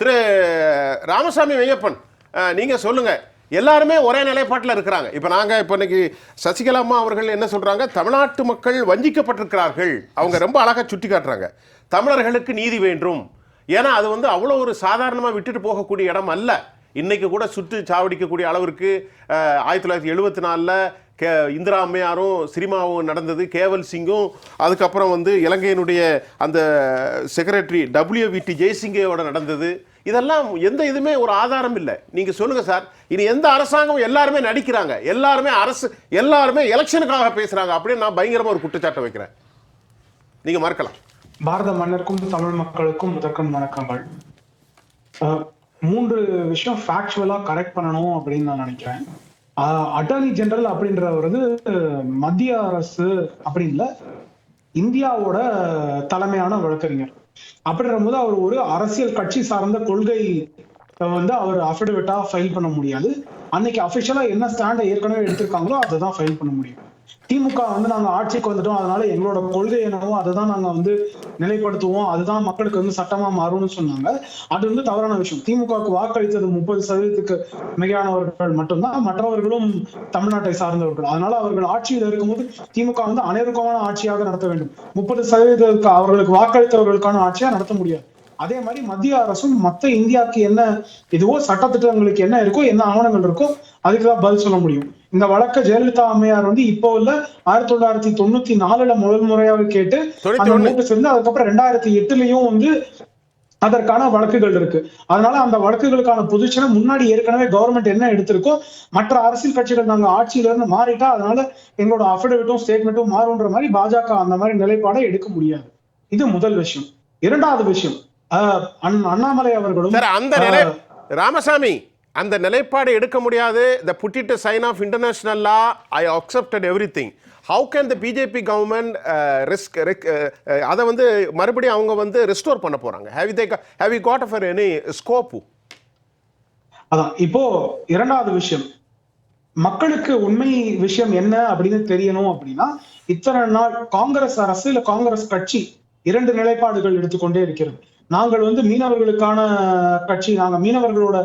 திரு ராமசாமி மையப்பன் நீங்கள் சொல்லுங்கள் எல்லாருமே ஒரே நிலைப்பாட்டில் இருக்கிறாங்க. இப்போ நாங்கள் இப்போ இன்னைக்கு சசிகலா அம்மா அவர்கள் என்ன சொல்கிறாங்க தமிழ்நாட்டு மக்கள் வஞ்சிக்கப்பட்டிருக்கிறார்கள். அவங்க ரொம்ப அழகாக சுட்டி காட்டுறாங்க. தமிழர்களுக்கு நீதி வேண்டும். ஏன்னா அது வந்து அவ்வளோ ஒரு சாதாரணமாக விட்டுட்டு போகக்கூடிய இடம் அல்ல. இன்றைக்கு கூட சுட்டு சாவடிக்கக்கூடிய அளவிற்கு ஆயிரத்தி தொள்ளாயிரத்தி எழுபத்தி நாலில் கே இந்திரா அம்மையாரும் சினிமாவும் நடந்தது. கேவல் சிங்கும் அதுக்கப்புறம் வந்து இலங்கையினுடைய அந்த செக்ரட்டரி டபிள்யூவிடி ஜெய்சிங்கோட நடந்தது. இதெல்லாம் எந்த இதுவுமே ஒரு ஆதாரம் இல்லை. நீங்க சொல்லுங்க சார். இனி எந்த அரசாங்கம் எல்லாருமே நடிக்கிறாங்க. எல்லாருமே அரசு எல்லாருமே எலெக்ஷனுக்காக பேசுகிறாங்க அப்படின்னு நான் பயங்கரமா ஒரு குற்றச்சாட்டை வைக்கிறேன். நீங்க மறக்கலாம். பாரத மன்னருக்கும் தமிழ் மக்களுக்கும் முதற்கண் வணக்கங்கள். மூன்று விஷயம் ஃபேக்சுவலாக கரெக்ட் பண்ணணும் அப்படின்னு நான் நினைக்கிறேன். அட்டார்னி ஜெனரல் அப்படின்றவர் வந்து மத்திய அரசு அப்படின்னு இந்தியாவோட தலைமையான வழக்கறிஞர். அப்படின்ற போது அவர் ஒரு அரசியல் கட்சி சார்ந்த கொள்கை வந்து அவர் அஃபிடவிட்டா ஃபைல் பண்ண முடியாது. அன்னைக்கு அபிஷியலா என்ன ஸ்டாண்டை ஏற்கனவே எடுத்திருக்காங்களோ அதை தான் ஃபைல் பண்ண முடியும். திமுக வந்து நாங்க ஆட்சிக்கு வந்துட்டோம். அதனால எங்களோட கொள்கை என்னவோ அதை தான் நாங்க வந்து நிலைப்படுத்துவோம். அதுதான் மக்களுக்கு வந்து சட்டமா மாறும்னு சொன்னாங்க. அது வந்து தவறான விஷயம். திமுகவுக்கு வாக்களித்தது முப்பது சதவீதத்துக்கு மிகையானவர்கள் மட்டும்தான். மற்றவர்களும் தமிழ்நாட்டை சார்ந்தவர்கள். அதனால அவர்கள் ஆட்சியில் இருக்கும்போது திமுக வந்து அனைவருக்குமான ஆட்சியாக நடத்த வேண்டும். முப்பது சதவீதத்துக்கு அவர்களுக்கு வாக்களித்தவர்களுக்கான ஆட்சியா நடத்த முடியாது. அதே மாதிரி மத்திய அரசும் மத்த இந்தியாவுக்கு என்ன இதுவோ சட்டத்திட்டங்களுக்கு என்ன இருக்கோ என்ன ஆவணங்கள் இருக்கோ அதுக்கு தான் பதில் சொல்ல முடியும். இந்த வழக்க ஜெயலலிதா அம்மையார் வந்து இப்போ இல்ல ஆயிரத்தி தொள்ளாயிரத்தி தொண்ணூத்தி நாலுல முதல் முறையாக கேட்டு அந்த. நோட்டீஸ் அதுக்கப்புறம் ரெண்டாயிரத்தி எட்டுலயும் வந்து அதற்கான வழக்குகள் இருக்கு. அதனால அந்த வழக்குகளுக்கான பொசிஷனை முன்னாடி ஏற்கனவே கவர்மெண்ட் என்ன எடுத்திருக்கோ மற்ற அரசியல் கட்சிகள் நாங்க ஆட்சியில இருந்து மாறிட்டா அதனால எங்களோட அஃபிடவிட்டும் ஸ்டேட்மெண்ட்டும் மாறுன்ற மாதிரி பாஜக அந்த மாதிரி நிலைப்பாடை எடுக்க முடியாது. இது முதல் விஷயம். இரண்டாவது விஷயம் அண்ணாமலை அவர்களும் அந்த ராமசாமி அந்த நிலைப்பாடு எடுக்க முடியாது. The put it sign of international law I accepted everything how can the BJP government risk அதை வந்து மறுபடியும் அவங்க வந்து ரெஸ்டோர் பண்ண போறாங்க? Have they have you got for any scope அதான் இப்போ இரண்டாவது விஷயம். மக்களுக்கு உண்மை விஷயம் என்ன அப்படின்னு தெரியணும் அப்படின்னா இத்தனை நாள் காங்கிரஸ் அரசு இல்ல காங்கிரஸ் கட்சி இரண்டு நிலைப்பாடுகள் எடுத்துக்கொண்டே இருக்கிறது. நாங்கள் வந்து மீனவர்களுக்கான கட்சி நாங்க மீனவர்களோட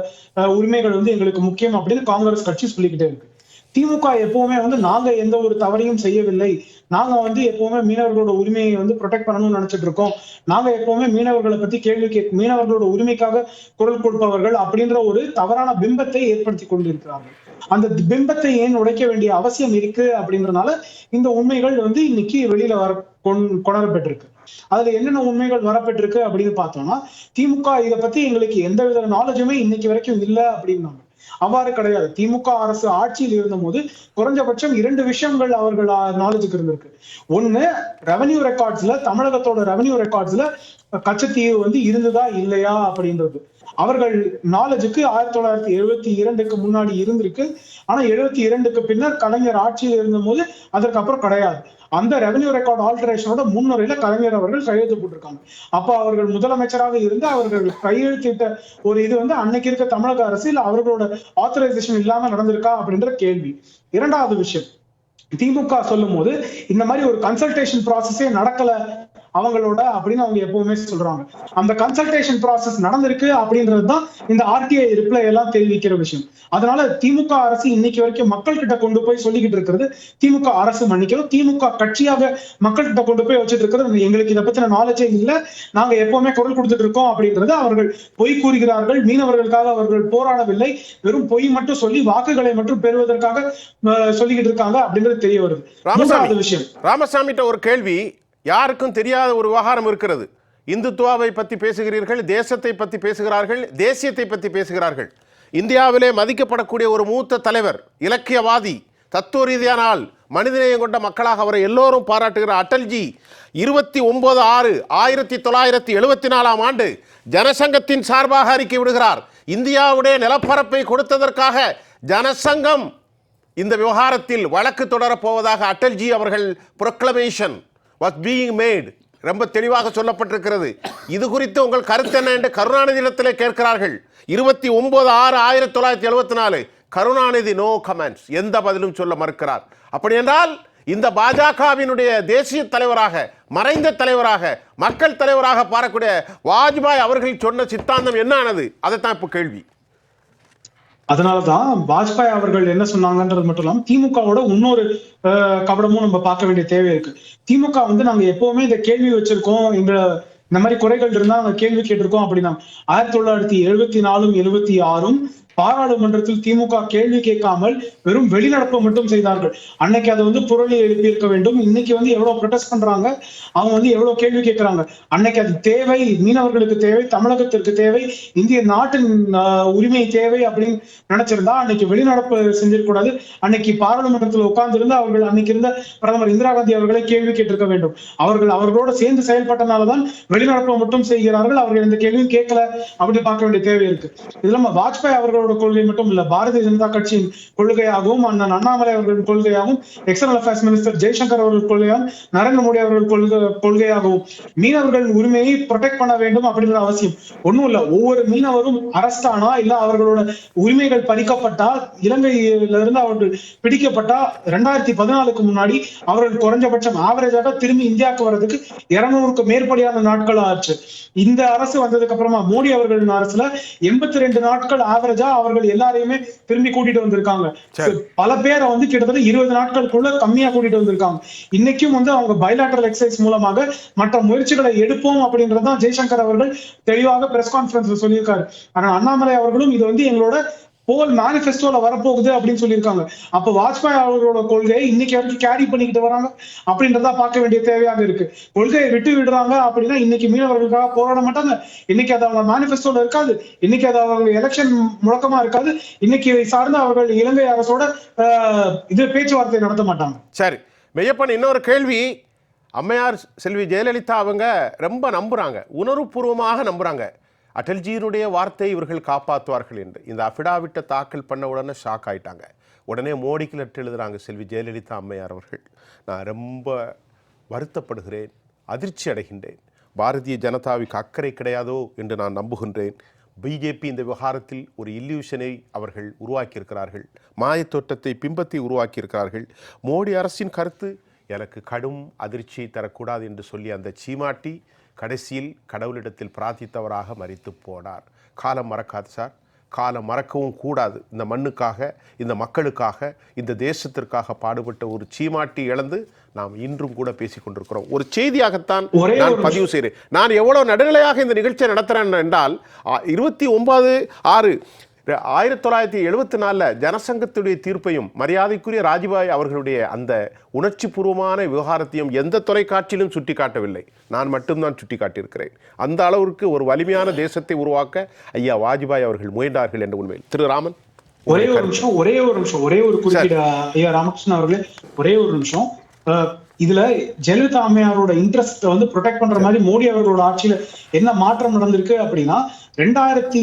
உரிமைகள் வந்து எங்களுக்கு முக்கியம் அப்படின்னு காங்கிரஸ் கட்சி சொல்லிக்கிட்டே இருக்கு. திமுக எப்பவுமே வந்து நாங்க எந்த ஒரு தவறையும் செய்யவில்லை. நாங்க வந்து எப்பவுமே மீனவர்களோட உரிமையை வந்து ப்ரொடெக்ட் பண்ணணும்னு நினைச்சிட்டு இருக்கோம். நாங்க எப்பவுமே மீனவர்களை பத்தி கேள்வி கே மீனவர்களோட உரிமைக்காக குரல் கொடுப்பவர்கள் அப்படின்ற ஒரு தவறான பிம்பத்தை ஏற்படுத்தி கொண்டிருக்கிறார்கள். அந்த பிம்பத்தை ஏன் உடைக்க வேண்டிய அவசியம் இருக்கு அப்படின்றனால இந்த உண்மைகள் வந்து இன்னைக்கு வெளியில வர கொண் கொணரப்பட்டிருக்கு. அதுல என்னென்ன உண்மைகள் வரப்பட்டிருக்கு அப்படின்னு பார்த்தோம்னா திமுக இதை பத்தி எங்களுக்கு எந்த வித நாலேஜுமே இன்னைக்கு வரைக்கும் இல்ல அப்படின்னாங்க. அவ்வாறு கிடையாது. திமுக அரசு ஆட்சியில் இருந்தபோது குறைஞ்சபட்சம் இரண்டு விஷயங்கள் அவர்கள் நாலேஜுக்கு இருந்திருக்கு. ஒண்ணு ரெவன்யூ ரெக்கார்ட்ஸ்ல தமிழகத்தோட ரெவன்யூ ரெக்கார்ட்ஸ்ல கச்சத்தீவு வந்து இருந்ததா இல்லையா அப்படின்றது. அவர்கள் நாலேஜுக்கு ஆயிரத்தி தொள்ளாயிரத்தி எழுபத்தி இரண்டுக்கு முன்னாடி இருந்திருக்கு. ஆனா எழுபத்தி இரண்டுக்கு பின்னர் கலைஞர் ஆட்சியில் இருந்தபோது போது அப்புறம் கிடையாது. அந்த ரெவன்யூ ரெக்கார்ட் ஆல்டரேஷனோட முன்னுரையில கலைஞர் அவர்கள் கையெழுத்து போட்டிருக்காங்க. அப்ப அவர்கள் முதலமைச்சராக இருந்து அவர்கள் கையெழுத்திட்ட ஒரு இது வந்து அன்னைக்கு இருக்க தமிழக அரசு இல்ல அவர்களோட ஆத்தரைசேஷன் இல்லாம நடந்திருக்கா அப்படின்ற கேள்வி. இரண்டாவது விஷயம் திமுக சொல்லும் போது இந்த மாதிரி ஒரு கன்சல்டேஷன் ப்ராசஸே நடக்கல அவங்களோட அப்படின்னு அவங்க எப்பவுமே சொல்றாங்க. அந்த கன்சல்டேஷன் ப்ராசஸ் நடந்திருக்கு அப்படின்றது தான் இந்த ஆர்டிஐ ரிப்ளை எல்லாம் தெரிவிக்கிற விஷயம். அதனால திமுக அரசு இன்னைக்கு வரைக்கும் மக்கள் கிட்ட கொண்டு போய் சொல்லிக்கிட்டு இருக்கிறது திமுக அரசு மன்னிக்கணும். திமுக கட்சியாக மக்கள் கிட்ட கொண்டு போய் வச்சுட்டு இருக்கிறது எங்களுக்கு இதை பத்தின நாலேஜே இல்ல. நாங்க எப்பவுமே குரல் கொடுத்துட்டு இருக்கோம் அப்படின்றது அவர்கள் பொய் கூறுகிறார்கள். மீனவர்களுக்காக அவர்கள் போராடவில்லை. வெறும் பொய் மட்டும் சொல்லி வாக்குகளை மட்டும் பெறுவதற்காக சொல்லிக்கிட்டு இருக்காங்க அப்படின்றது தெரிய வருது. ராமசாமி விஷயம். ராமசாமிட்ட ஒரு கேள்வி. யாருக்கும் தெரியாத ஒரு விவகாரம் இருக்கிறது. இந்துத்துவாவை பற்றி பேசுகிறீர்கள் தேசத்தை பற்றி பேசுகிறார்கள் தேசியத்தை பற்றி பேசுகிறார்கள். இந்தியாவிலே மதிக்கப்படக்கூடிய ஒரு மூத்த தலைவர் இலக்கியவாதி தத்துவ ரீதியான ஆள் மனிதநேயம் கொண்ட மக்களாக அவரை எல்லோரும் பாராட்டுகிற அட்டல்ஜி இருபத்தி ஒன்பது ஆறு ஆயிரத்தி தொள்ளாயிரத்தி எழுபத்தி நாலாம் ஆண்டு ஜனசங்கத்தின் சார்பாக அறிக்கை விடுகிறார். இந்தியாவுடைய நிலப்பரப்பை கொடுத்ததற்காக ஜனசங்கம் இந்த விவகாரத்தில் வழக்கு தொடரப் போவதாக அட்டல்ஜி அவர்கள் ப்ரொக்ளமேஷன் வாஸ் பீயிங் மேட் ரொம்ப தெளிவாக சொல்லப்பட்டிருக்கிறது. இது குறித்து உங்கள் கருத்து என்ன என்று கருணாநிதியிடத்தில் கேட்கிறார்கள். இருபத்தி ஒன்பது ஆறு ஆயிரத்தி தொள்ளாயிரத்தி எழுபத்தி நாலு. கருணாநிதி நோ கமெண்ட்ஸ் எந்த பதிலும் சொல்ல மறுக்கிறார். அப்படி என்றால் இந்த பாஜகவினுடைய தேசிய தலைவராக மறைந்த தலைவராக மக்கள் தலைவராக பாரக்கூடிய வாஜ்பாய் அவர்கள் சொன்ன சித்தாந்தம் என்ன ஆனது? அதைத்தான் இப்போ கேள்வி. அதனாலதான் வாஜ்பாய் அவர்கள் என்ன சொன்னாங்கன்றது மட்டும் இல்லாம திமுகவோட இன்னொரு அஹ், கபடமும் நம்ம பார்க்க வேண்டிய தேவை இருக்கு. திமுக வந்து நாங்க எப்பவுமே இந்த கேள்வி வச்சிருக்கோம் எங்க இந்த மாதிரி குறைகள் இருந்தா நாங்க கேள்வி கேட்டிருக்கோம் அப்படின்னா ஆயிரத்தி தொள்ளாயிரத்தி எழுபத்தி நாலும் எழுபத்தி ஆறும் பாராளுமன்றத்தில் திமுக கேள்வி கேட்காமல் வெறும் வெளிநடப்பு மட்டும் செய்தார்கள். அன்னைக்கு அதை வந்து புரளி எழுப்பியிருக்க வேண்டும். இன்னைக்கு வந்து எவ்வளவு ப்ரொடெஸ்ட் பண்றாங்க? அவங்க வந்து எவ்வளவு கேள்வி கேட்கிறாங்க? அன்னைக்கு அது தேவை மீனவர்களுக்கு தேவை தமிழகத்திற்கு தேவை இந்திய நாட்டின் உரிமை தேவை அப்படின்னு நினைச்சிருந்தா அன்னைக்கு வெளிநடப்பு செஞ்சிடக்கூடாது அன்னைக்கு பாராளுமன்றத்தில் உட்கார்ந்து இருந்து அவர்கள் அன்னைக்கு இருந்த பிரதமர் இந்திரா காந்தி அவர்களை கேள்வி கேட்டிருக்க வேண்டும். அவர்கள் அவர்களோட சேர்ந்து செயல்பட்டனாலதான் வெளிநடப்பு மட்டும் செய்கிறார்கள். அவர்கள் இந்த கேள்வியும் கேட்கல அப்படி பார்க்க வேண்டிய தேவை இருக்கு. இது இல்லாம வாஜ்பாய் அவர்களோட அவர்களோட கொள்கை மட்டும் இல்ல பாரதிய ஜனதா கட்சியின் கொள்கையாகவும் அண்ணன் அண்ணாமலை அவர்களின் கொள்கையாகவும் எக்ஸ்டர்னல் அஃபேர்ஸ் மினிஸ்டர் ஜெய்சங்கர் அவர்கள் கொள்கையாகவும் நரேந்திர மோடி அவர்கள் கொள்கை கொள்கையாகவும் மீனவர்களின் உரிமையை ப்ரொடெக்ட் பண்ண வேண்டும் அப்படிங்கிற அவசியம் ஒண்ணும் இல்ல. ஒவ்வொரு மீனவரும் அரஸ்ட் ஆனா இல்ல அவர்களோட உரிமைகள் பறிக்கப்பட்டால் இலங்கையில இருந்து அவர்கள் பிடிக்கப்பட்டா ரெண்டாயிரத்தி பதினாலுக்கு முன்னாடி அவர்கள் குறைஞ்சபட்சம் ஆவரேஜாக திரும்பி இந்தியாவுக்கு வர்றதுக்கு இருநூறுக்கு மேற்படியான நாட்கள் ஆச்சு. இந்த அரசு வந்ததுக்கு அப்புறமா மோடி அவர்களின் அரசுல எண்பத்தி ரெண்டு நாட்கள் ஆவரேஜா அவர்கள் எல்லாரையுமே திரும்பி கூட்டிட்டு வந்திருக்காங்க. பல பேரை வந்து கிட்டத்தட்ட இருபது நாட்களுக்குள்ள கம்மியா கூட்டிட்டு வந்திருக்காங்க. இன்னைக்கும் வந்து அவங்க பைலாட்டரல் எக்ஸசைஸ் மூலமாக மற்ற முயற்சிகளை எடுப்போம் அப்படின்றதான் ஜெய்சங்கர் அவர்கள் தெளிவாக பிரஸ் கான்ஃபரன்ஸ்ல சொல்லியிருக்காரு. ஆனா அண்ணாமலை அவர்களும் இது வந்து எங்களோட போல் மேனிஃபெஸ்டோல வரப்போகுது அப்படின்னு சொல்லியிருக்காங்க. அப்ப வாஜ்பாய் அவர்களோட கொள்கையை இன்னைக்கு வரைக்கும் கேரி பண்ணிக்கிட்டு வராங்க அப்படின்றதா பார்க்க வேண்டிய தேவையாக இருக்கு. கொள்கையை விட்டு விடுறாங்க அப்படின்னா இன்னைக்கு மீனவர்களுக்காக போராட மாட்டாங்க. இன்னைக்கு அது அவங்க மேனிஃபெஸ்டோல இருக்காது. இன்னைக்கு அது அவங்க எலெக்ஷன் முழக்கமா இருக்காது. இன்னைக்கு இதை சார்ந்து அவர்கள் இலங்கை அரசோட இது பேச்சுவார்த்தை நடத்த மாட்டாங்க. சரி. மெய்யப்பன் இன்னொரு கேள்வி. அம்மையார் செல்வி ஜெயலலிதா அவங்க ரொம்ப நம்புறாங்க. உணர்வுபூர்வமாக நம்புறாங்க. அடல்ஜியினுடைய வார்த்தை இவர்கள் காப்பாற்றுவார்கள் என்று. இந்த அஃபிடாவிட்டை தாக்கல் பண்ண உடனே ஷாக் ஆயிட்டாங்க. உடனே மோடிக்கு லெட்டர் எழுதுகிறாங்க செல்வி ஜெயலலிதா அம்மையார் அவர்கள். நான் ரொம்ப வருத்தப்படுகிறேன் அதிர்ச்சி அடைகின்றேன். பாரதிய ஜனதாவுக்கு அக்கறை கிடையாதோ என்று நான் நம்புகின்றேன். பிஜேபி இந்த விவகாரத்தில் ஒரு இல்யூஷனை அவர்கள் உருவாக்கியிருக்கிறார்கள். மாயத்தோட்டத்தை பிம்பத்தை உருவாக்கியிருக்கிறார்கள். மோடி அரசின் கருத்து எனக்கு கடும் அதிர்ச்சியை தரக்கூடாது என்று சொல்லி அந்த சீமாட்டி கடைசியில் கடவுளிடத்தில் பிரார்த்தித்தவராக மறித்து போனார். காலம் மறக்காது சார். காலம் மறக்கவும் கூடாது. இந்த மண்ணுக்காக இந்த மக்களுக்காக இந்த தேசத்திற்காக பாடுபட்ட ஒரு சீமாட்டி இழந்து நாம் இன்றும் கூட பேசிக் கொண்டிருக்கிறோம். ஒரு செய்தியாகத்தான் நான் பதிவு செய்கிறேன். நான் எவ்வளவு நடுநிலையாக இந்த நிகழ்ச்சியை நடத்துறேன் என்றால் இருபத்தி ஒன்பது ஆறு ஆயிரத்தி தொள்ளாயிரத்தி எழுபத்தி நாலில் ஜனசங்கத்துடைய தீர்ப்பையும் மரியாதைக்குரிய ராஜ்பாய் அவர்களுடைய அந்த உணர்ச்சிபூர்வமான விவகாரத்தையும் எந்த தொலைக்காட்சியிலும் சுட்டி காட்டவில்லை நான் மட்டும்தான் சுட்டி காட்டியிருக்கிறேன் அந்த அளவிற்கு ஒரு வலிமையான தேசத்தை உருவாக்க ஐயா வாஜ்பாய் அவர்கள் முயன்றார்கள் என்ற உண்மையில் திரு ராமன் ஒரே ஒரு நிமிஷம் ஒரே ஒரு நிமிஷம் ஒரே ஒரு குறுக்கீடு ஐயா ராமகிருஷ்ணன் அவர்களே ஒரே ஒரு நிமிஷம். இதுல ஜெயலலிதா அம்மையாரோட இன்ட்ரெஸ்ட் வந்து ப்ரொடெக்ட் பண்ற மாதிரி மோடி அவர்களோட ஆட்சியில என்ன மாற்றம் நடந்திருக்கு அப்படின்னா ரெண்டாயிரத்தி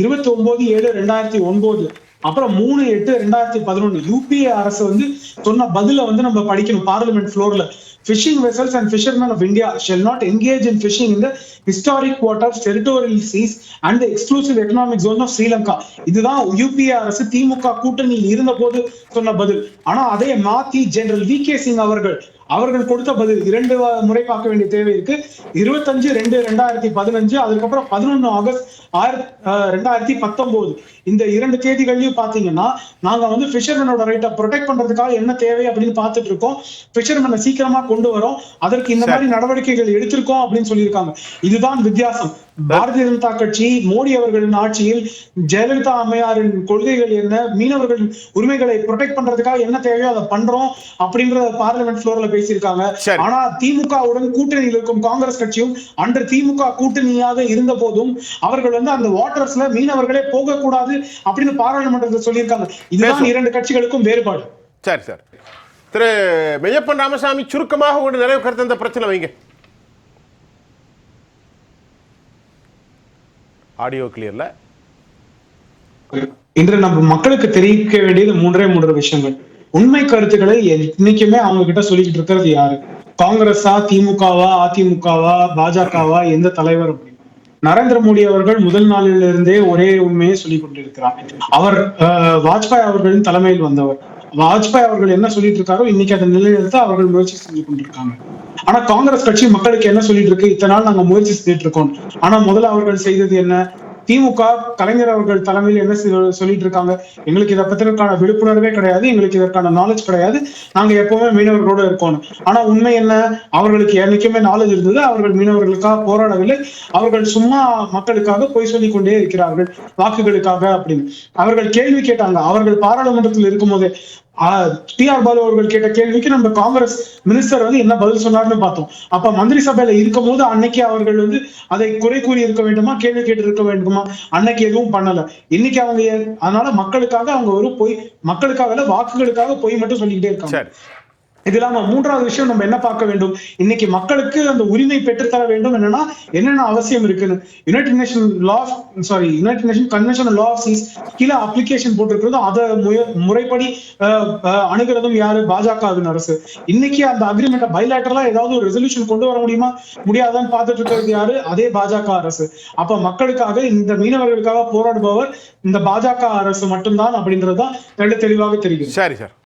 இருபத்தி ஒன்பது ஏழு ரெண்டாயிரத்தி ஒன்பது அப்புறம் மூணு எட்டு ரெண்டாயிரத்தி பதினொன்னு யூபிஏ அரசு வந்து சொன்ன பதில வந்து நம்ம படிக்கணும். பார்லிமெண்ட் ஃப்ளோர்ல fishing vessels and fishermen of India shall not engage in fishing in the waters, territorial seas and the exclusive economic zone of Sri Lanka. இதுதான் யூபிஏ அரசு திமுக கூட்டணியில் இருந்த போது சொன்ன பதில். ஆனா அதை மாத்தி ஜெனரல் வி கே சிங் அவர்கள் அவர்கள் கொடுத்த பதில் இரண்டு முறை பார்க்க வேண்டிய தேவை இருக்கு. இருபத்தஞ்சு ரெண்டு ரெண்டாயிரத்தி பதினஞ்சு அதுக்கப்புறம் பதினொன்னு ஆகஸ்ட் ஆயிரத்தி ரெண்டாயிரத்தி பத்தொன்பது இந்த இரண்டு தேதிகள்லயும் பாத்தீங்கன்னா நாங்க வந்து ஃபிஷர்மேனோட ரைட்டை ப்ரொடெக்ட் பண்றதுக்காக என்ன தேவை அப்படின்னு பார்த்துட்டு இருக்கோம். ஃபிஷர்மேனை சீக்கிரமா கொண்டு வரோம். அதற்கு இந்த மாதிரி நடவடிக்கைகள் எடுத்திருக்கோம் அப்படின்னு சொல்லியிருக்காங்க. இதுதான் வித்தியாசம். பாரதிய ஜனதா கட்சி மோடி அவர்களின் ஆட்சியில் ஜெயலலிதா அம்மையாரின் கொள்கைகள் என்ன மீனவர்களின் உரிமைகளை ப்ரொடெக்ட் பண்றதுக்காக என்ன தேவையோ அதை பண்றோம் அப்படின்றத பார்லிமெண்ட் ஃப்ளோர்ல பேசியிருக்காங்க. ஆனா திமுகவுடன் கூட்டணியில் இருக்கும் காங்கிரஸ் கட்சியும் அன்று திமுக கூட்டணியாக இருந்த போதும் அவர்கள் வந்து அந்த வாட்டர்ஸ்ல மீனவர்களே போகக்கூடாது அப்படின்னு பாராளுமன்றத்தில் சொல்லியிருக்காங்க. இதுதான். இரண்டு கட்சிகளுக்கும் வேறுபாடு. சரி சார். திரு மெய்யப்பன் ராமசாமி சுருக்கமாக உங்களுடைய நிறைவு கருத்து இந்த பிரச்சனை வைங்க. ஆடியோ கிளியர்ல. இன்று நம்ம மக்களுக்கு தெரிவிக்க வேண்டியது மூன்றே மூன்று விஷயங்கள். உண்மை கருத்துக்களை இன்னைக்குமே அவங்க கிட்ட சொல்லிக்கிட்டு இருக்கிறது யாரு? காங்கிரஸா திமுகவா அதிமுகவா பாஜகவா எந்த தலைவர் அப்படின்னு நரேந்திர மோடி அவர்கள் முதல் நாளிலிருந்தே ஒரே உண்மையை சொல்லிக் கொண்டிருக்கிறார். அவர் வாஜ்பாய் அவர்களின் தலைமையில் வந்தவர். வாஜ்பாய் அவர்கள் என்ன சொல்லிட்டு இருக்காரோ இன்னைக்கு அதை நிலைநிறுத்த அவர்கள் முயற்சி செஞ்சு கொண்டிருக்காங்க. ஆனா காங்கிரஸ் கட்சி மக்களுக்கு என்ன சொல்லிட்டு இருக்கு? இத்தனை நாள் நாங்க முயற்சி செஞ்சுட்டு இருக்கோம். ஆனா முதல்ல அவர்கள் செய்தது என்ன? திமுக கலைஞர் அவர்கள் தலைமையில் என்ன சொல்லிட்டு இருக்காங்க? எங்களுக்கு இதை பத்திற்கான விழிப்புணர்வே கிடையாது. எங்களுக்கு இதற்கான நாலேஜ் கிடையாது. நாங்க எப்பவுமே மீனவர்களோட இருக்கோம். ஆனா உண்மை என்ன? அவர்களுக்கு என்னைக்குமே நாலேஜ் இருந்தது. அவர்கள் மீனவர்களுக்காக போராடவில்லை. அவர்கள் சும்மா மக்களுக்காக பொய் சொல்லிக் கொண்டே இருக்கிறார்கள். வாக்குகளுக்காக அப்படின்னு. அவர்கள் கேள்வி கேட்டாங்க. அவர்கள் பாராளுமன்றத்தில் இருக்கும்போதே டி ஆர் பாலு அவர்கள் கேட்ட கேள்விக்கு நம்ம காங்கிரஸ் மினிஸ்டர் வந்து என்ன பதில் சொன்னார்னு பார்த்தோம். அப்ப மந்திரி சபையில இருக்கும் போது அன்னைக்கு அவர்கள் வந்து அதை குறை கூறி இருக்க வேண்டுமா? கேள்வி கேட்டு இருக்க வேண்டுமா? அன்னைக்கு எதுவும் பண்ணல. இன்னைக்கு அவங்க அதனால மக்களுக்காக அவங்க ஒரு பொய் மக்களுக்காக வாக்குகளுக்காக பொய் மட்டும் சொல்லிக்கிட்டே இருக்காங்க. இது இல்லாம மூன்றாவது விஷயம் நம்ம என்ன பார்க்க வேண்டும்? இன்னைக்கு மக்களுக்கு அந்த உரிமை பெற்றுத்தர வேண்டும். என்னன்னா என்னென்ன அவசியம் இருக்குன்னு? United nation law sorry united nation convention law of seas கீழே அப்ளிகேஷன் போட்டிருக்கிறதும் அதை முறைப்படி அணுகிறதும் யாரு? பாஜகவின் அரசு. இன்னைக்கு அந்த அக்ரிமெண்ட் பைலாட்டரலா ஏதாவது ஒரு ரெசல்யூஷன் கொண்டு வர முடியுமா? முடியாதான்னு பார்த்துட்டு இருக்கிறது யாரு? அதே பாஜக அரசு. அப்ப மக்களுக்காக இந்த மீனவர்களுக்காக போராடுபவர் இந்த பாஜக அரசு மட்டும்தான் அப்படின்றதுதான் தெளிவாக தெரியும் சரி சார்.